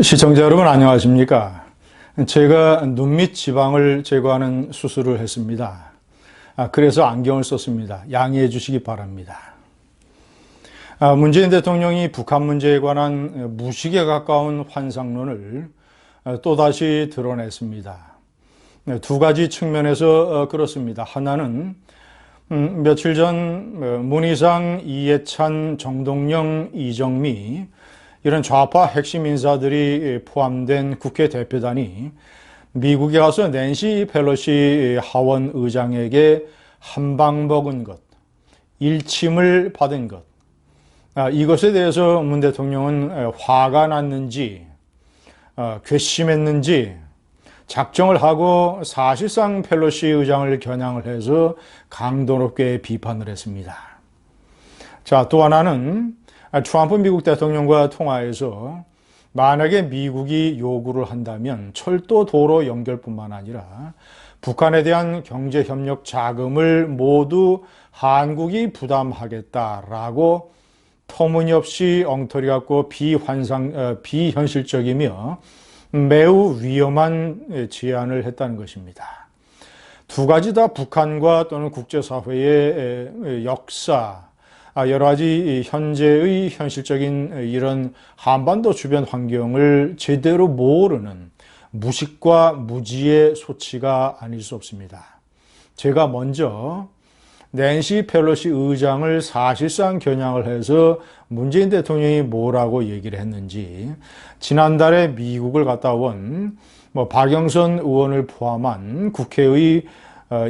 시청자 여러분 안녕하십니까? 제가 눈밑 지방을 제거하는 수술을 했습니다. 아, 그래서 안경을 썼습니다. 양해해 주시기 바랍니다. 아, 문재인 대통령이 북한 문제에 관한 무식에 가까운 환상론을 어, 또다시 드러냈습니다. 네, 두 가지 측면에서 어, 그렇습니다. 하나는 음, 며칠 전 어, 문희상, 이해찬, 정동영, 이정미 이런 좌파 핵심 인사들이 포함된 국회 대표단이 미국에 가서 낸시 펠로시 하원 의장에게 한방 먹은 것, 일침을 받은 것, 아, 이것에 대해서 문 대통령은 화가 났는지, 어, 괘씸했는지, 작정을 하고 사실상 펠로시 의장을 겨냥을 해서 강도 높게 비판을 했습니다. 자, 또 하나는 트럼프 미국 대통령과 통화해서 만약에 미국이 요구를 한다면 철도 도로 연결뿐만 아니라 북한에 대한 경제 협력 자금을 모두 한국이 부담하겠다라고 터무니없이 엉터리 같고 비환상 어, 비현실적이며 매우 위험한 제안을 했다는 것입니다. 두 가지 다 북한과 또는 국제사회의 역사, 아, 여러 가지 현재의 현실적인 이런 한반도 주변 환경을 제대로 모르는 무식과 무지의 소치가 아닐 수 없습니다. 제가 먼저 낸시 펠로시 의장을 사실상 겨냥을 해서 문재인 대통령이 뭐라고 얘기를 했는지 지난달에 미국을 갔다 온 뭐 박영선 의원을 포함한 국회의 어,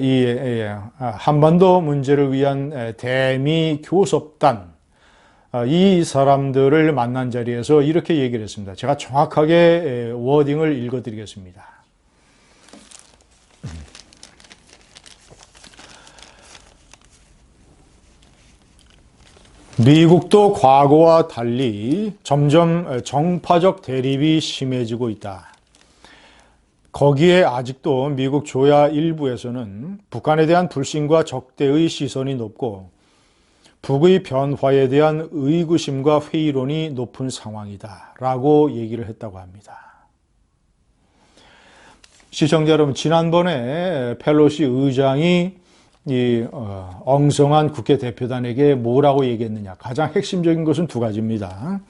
이 한반도 문제를 위한 대미 교섭단 어, 이 사람들을 만난 자리에서 이렇게 얘기를 했습니다. 제가 정확하게 워딩을 읽어드리겠습니다. 미국도 과거와 달리 점점 정파적 대립이 심해지고 있다. 거기에 아직도 미국 조야 일부에서는 북한에 대한 불신과 적대의 시선이 높고 북의 변화에 대한 의구심과 회의론이 높은 상황이다. 라고 얘기를 했다고 합니다. 시청자 여러분, 지난번에 펠로시 의장이 이 어, 엉성한 국회 대표단에게 뭐라고 얘기했느냐. 가장 핵심적인 것은 두 가지입니다.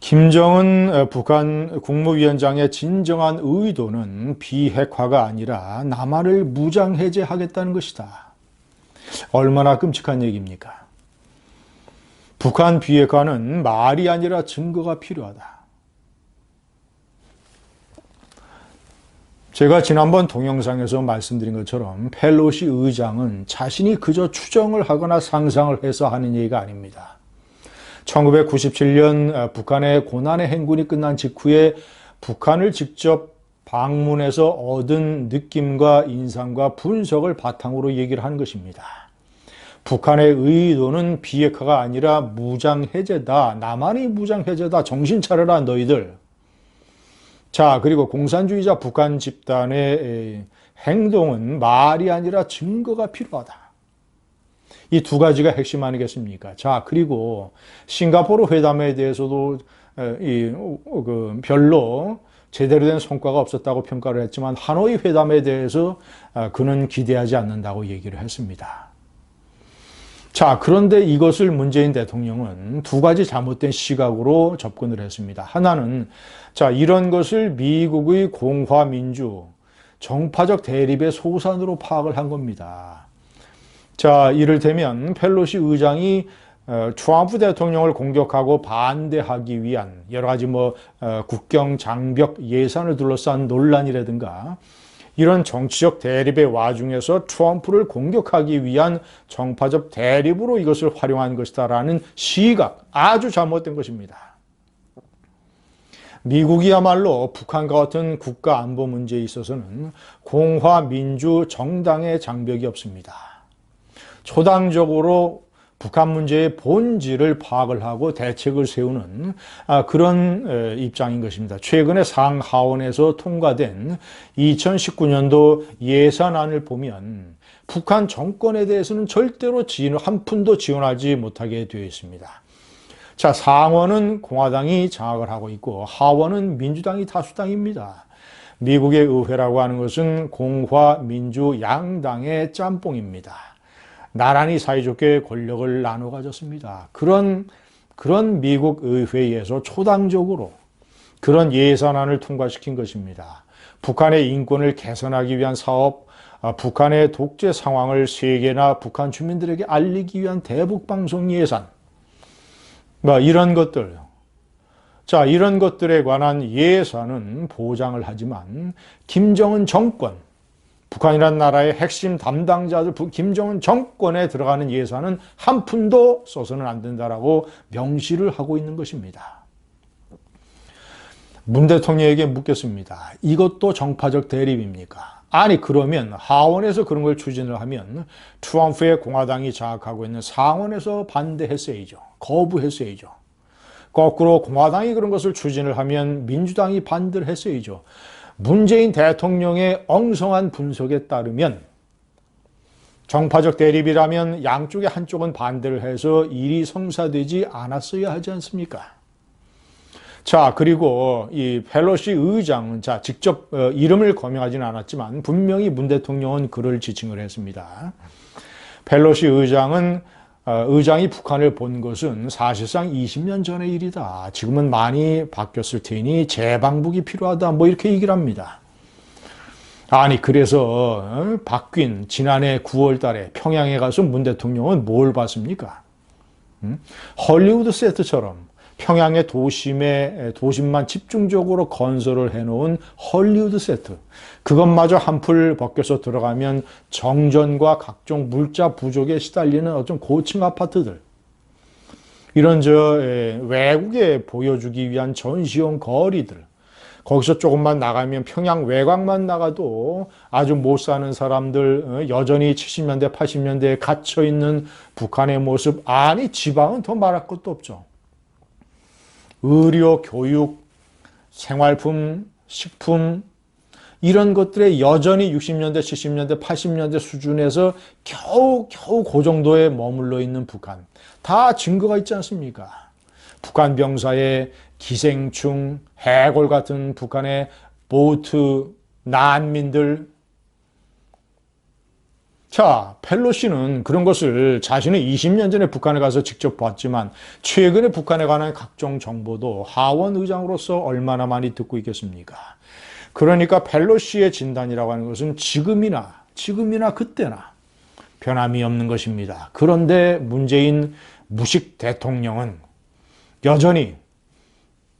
김정은 어, 북한 국무위원장의 진정한 의도는 비핵화가 아니라 남한을 무장해제하겠다는 것이다. 얼마나 끔찍한 얘기입니까? 북한 비핵화는 말이 아니라 증거가 필요하다. 제가 지난번 동영상에서 말씀드린 것처럼 펠로시 의장은 자신이 그저 추정을 하거나 상상을 해서 하는 얘기가 아닙니다. 1997년 어, 북한의 고난의 행군이 끝난 직후에 북한을 직접 방문해서 얻은 느낌과 인상과 분석을 바탕으로 얘기를 하는 것입니다. 북한의 의도는 비핵화가 아니라 무장해제다. 남한이 무장해제다. 정신 차려라 너희들. 자, 그리고 공산주의자 북한 집단의 행동은 말이 아니라 증거가 필요하다. 이 두 가지가 핵심 아니겠습니까? 자, 그리고 싱가포르 회담에 대해서도 이, 그 별로 제대로 된 성과가 없었다고 평가를 했지만 하노이 회담에 대해서 아, 그는 기대하지 않는다고 얘기를 했습니다. 자, 그런데 이것을 문재인 대통령은 두 가지 잘못된 시각으로 접근을 했습니다. 하나는, 자, 이런 것을 미국의 공화민주, 정파적 대립의 소산으로 파악을 한 겁니다. 자, 이를테면 펠로시 의장이 어, 트럼프 대통령을 공격하고 반대하기 위한 여러 가지 뭐 어, 국경 장벽 예산을 둘러싼 논란이라든가 이런 정치적 대립의 와중에서 트럼프를 공격하기 위한 정파적 대립으로 이것을 활용한 것이다라는 시각 아주 잘못된 것입니다. 미국이야말로 북한과 같은 국가 안보 문제에 있어서는 공화 민주 정당의 장벽이 없습니다. 초당적으로 북한 문제의 본질을 파악을 하고 대책을 세우는 아, 그런 입장인 것입니다. 최근에 상하원에서 통과된 2019년도 예산안을 보면 북한 정권에 대해서는 절대로 한 푼도 지원하지 못하게 되어 있습니다. 자, 상원은 공화당이 장악을 하고 있고 하원은 민주당이 다수당입니다. 미국의 의회라고 하는 것은 공화, 민주, 양당의 짬뽕입니다. 나란히 사이좋게 권력을 나눠 가졌습니다. 그런 그런 미국 의회에서 초당적으로 그런 예산안을 통과시킨 것입니다. 북한의 인권을 개선하기 위한 사업, 아, 북한의 독재 상황을 세계나 북한 주민들에게 알리기 위한 대북 방송 예산, 뭐 이런 것들. 자, 이런 것들에 관한 예산은 보장을 하지만 김정은 정권, 북한이란 나라의 핵심 담당자들 김정은 정권에 들어가는 예산은 한 푼도 써서는 안 된다라고 명시를 하고 있는 것입니다. 문 대통령에게 묻겠습니다. 이것도 정파적 대립입니까? 아니 그러면 하원에서 그런 걸 추진을 하면 트럼프의 공화당이 장악하고 있는 상원에서 반대했어야죠. 거부했어야죠. 거꾸로 공화당이 그런 것을 추진을 하면 민주당이 반대를 했어야죠. 문재인 대통령의 엉성한 분석에 따르면 정파적 대립이라면 양쪽의 한쪽은 반대를 해서 일이 성사되지 않았어야 하지 않습니까? 자, 그리고 이 펠로시 의장은 자, 직접 어, 이름을 거명하지는 않았지만 분명히 문 대통령은 그를 지칭을 했습니다. 펠로시 의장은 어, 의장이 북한을 본 것은 사실상 20년 전의 일이다. 지금은 많이 바뀌었을 테니 재방북이 필요하다. 뭐 이렇게 얘기를 합니다. 아니 그래서 어, 바뀐 지난해 9월 달에 평양에 가서 문 대통령은 뭘 봤습니까? 음? 헐리우드 세트처럼 평양의 도심에 도심만 집중적으로 건설을 해놓은 헐리우드 세트. 그것마저 한풀 벗겨서 들어가면 정전과 각종 물자 부족에 시달리는 어떤 고층 아파트들. 이런 저 외국에 보여주기 위한 전시용 거리들. 거기서 조금만 나가면 평양 외곽만 나가도 아주 못 사는 사람들 어, 여전히 70년대 80년대에 갇혀 있는 북한의 모습 아니 지방은 더 말할 것도 없죠. 의료, 교육, 생활품, 식품 이런 것들에 여전히 60년대, 70년대, 80년대 수준에서 겨우 겨우 그 정도에 머물러 있는 북한 다 증거가 있지 않습니까? 북한 병사의 기생충, 해골 같은 북한의 보트 난민들 자, 펠로시는 그런 것을 자신은 20년 전에 북한에 가서 직접 봤지만 최근에 북한에 관한 각종 정보도 하원 의장으로서 얼마나 많이 듣고 있겠습니까? 그러니까 펠로시의 진단이라고 하는 것은 지금이나 지금이나 그때나 변함이 없는 것입니다. 그런데 문재인 무식 대통령은 여전히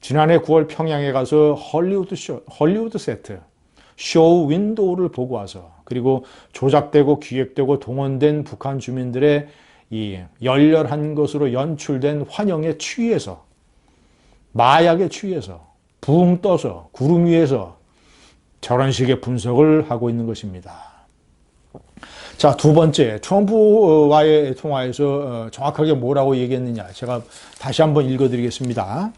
지난해 9월 평양에 가서 헐리우드 쇼, 헐리우드 세트 쇼 윈도우를 보고 와서 그리고 조작되고 기획되고 동원된 북한 주민들의 이 열렬한 것으로 연출된 환영에 취해서 마약에 취해서 붕 떠서 구름 위에서 저런 식의 분석을 하고 있는 것입니다. 자, 두 번째, 트럼프와의 통화에서 어, 정확하게 뭐라고 얘기했느냐. 제가 다시 한번 읽어드리겠습니다.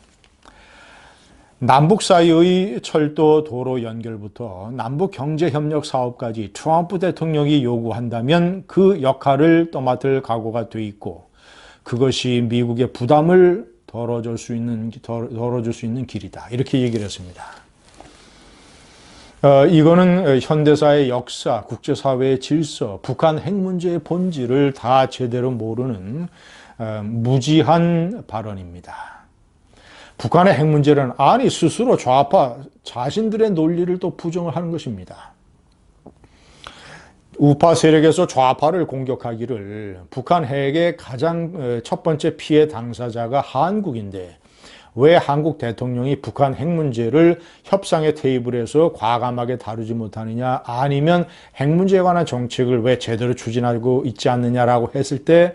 남북 사이의 철도 도로 연결부터 남북 경제 협력 사업까지 트럼프 대통령이 요구한다면 그 역할을 떠맡을 각오가 돼 있고 그것이 미국의 부담을 덜어줄 수 있는 덜어줄 수 있는 길이다 이렇게 얘기를 했습니다. 어, 이거는 현대사의 역사, 국제사회의 질서, 북한 핵 문제의 본질을 다 제대로 모르는 어, 무지한 발언입니다. 북한의 핵 문제는 아니 스스로 좌파 자신들의 논리를 또 부정을 하는 것입니다. 우파 세력에서 좌파를 공격하기를 북한 핵의 가장 어, 첫 번째 피해 당사자가 한국인데 왜 한국 대통령이 북한 핵 문제를 협상의 테이블에서 과감하게 다루지 못하느냐 아니면 핵 문제에 관한 정책을 왜 제대로 추진하고 있지 않느냐라고 했을 때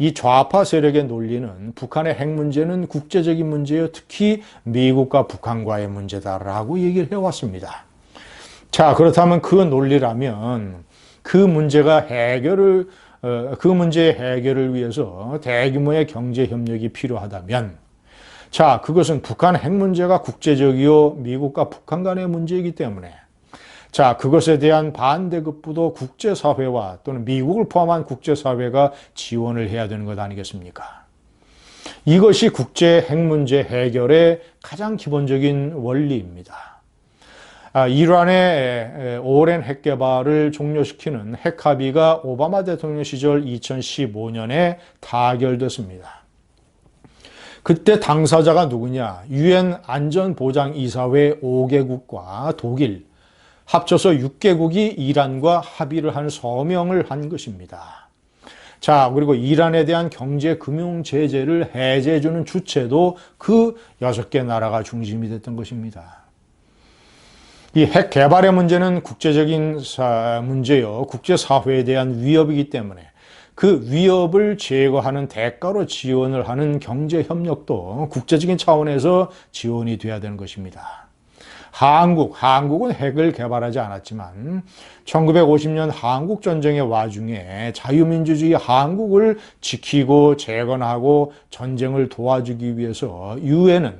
이 좌파 세력의 논리는 북한의 핵 문제는 국제적인 문제요. 특히 미국과 북한과의 문제다라고 얘기를 해왔습니다. 자, 그렇다면 그 논리라면 그 문제가 해결을, 어, 그 문제의 해결을 위해서 대규모의 경제 협력이 필요하다면 자, 그것은 북한 핵 문제가 국제적이요. 미국과 북한 간의 문제이기 때문에 자, 그것에 대한 반대급부도 국제사회와 또는 미국을 포함한 국제사회가 지원을 해야 되는 것 아니겠습니까? 이것이 국제 핵 문제 해결의 가장 기본적인 원리입니다. 아, 이란의 오랜 핵 개발을 종료시키는 핵 합의가 오바마 대통령 시절 2015년에 타결됐습니다. 그때 당사자가 누구냐? 유엔 안전보장이사회 5개국과 독일 합쳐서 6개국이 이란과 합의를 한 서명을 한 것입니다. 자, 그리고 이란에 대한 경제 금융 제재를 해제해 주는 주체도 그 6개 나라가 중심이 됐던 것입니다. 이 핵 개발의 문제는 국제적인 문제요. 국제사회에 대한 위협이기 때문에 그 위협을 제거하는 대가로 지원을 하는 경제 협력도 국제적인 차원에서 지원이 돼야 되는 것입니다. 한국, 한국은 핵을 개발하지 않았지만 1950년 한국 전쟁의 와중에 자유민주주의 한국을 지키고 재건하고 전쟁을 도와주기 위해서 유엔은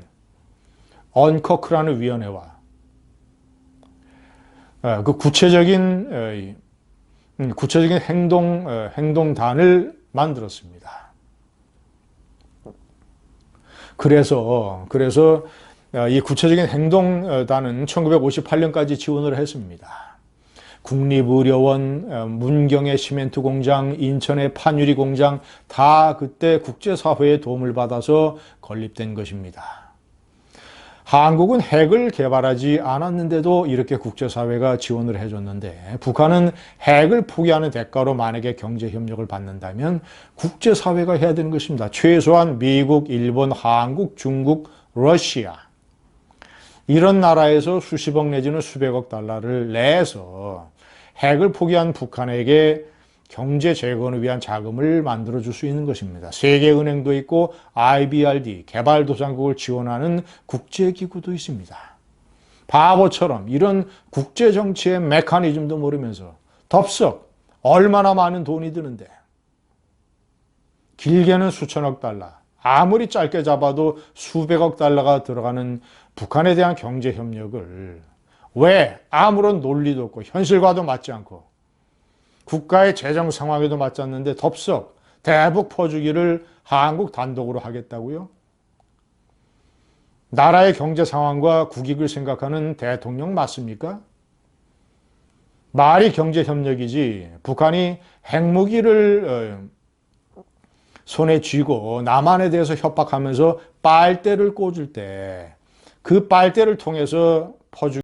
언커크라는 위원회와 어, 그 구체적인 어, 음, 구체적인 행동 어, 행동단을 만들었습니다. 그래서 그래서 이 구체적인 행동단은 1958년까지 지원을 했습니다. 국립의료원, 문경의 시멘트 공장, 인천의 판유리 공장 다 그때 국제사회의 도움을 받아서 건립된 것입니다. 한국은 핵을 개발하지 않았는데도 이렇게 국제사회가 지원을 해줬는데 북한은 핵을 포기하는 대가로 만약에 경제협력을 받는다면 국제사회가 해야 되는 것입니다. 최소한 미국, 일본, 한국, 중국, 러시아 이런 나라에서 수십억 내지는 수백억 달러를 내서 핵을 포기한 북한에게 경제 재건을 위한 자금을 만들어 줄 수 있는 것입니다. 세계은행도 있고 IBRD 개발도상국을 지원하는 국제기구도 있습니다. 바보처럼 이런 국제정치의 메커니즘도 모르면서 덥석 얼마나 많은 돈이 드는데 길게는 수천억 달러 아무리 짧게 잡아도 수백억 달러가 들어가는 북한에 대한 경제 협력을 왜 아무런 논리도 없고 현실과도 맞지 않고 국가의 재정 상황에도 맞지 않는데 덥석 대북 퍼주기를 한국 단독으로 하겠다고요? 나라의 경제 상황과 국익을 생각하는 대통령 맞습니까? 말이 경제 협력이지 북한이 핵무기를 어, 손에 쥐고 남한에 대해서 협박하면서 빨대를 꽂을 때 그 빨대를 통해서 퍼주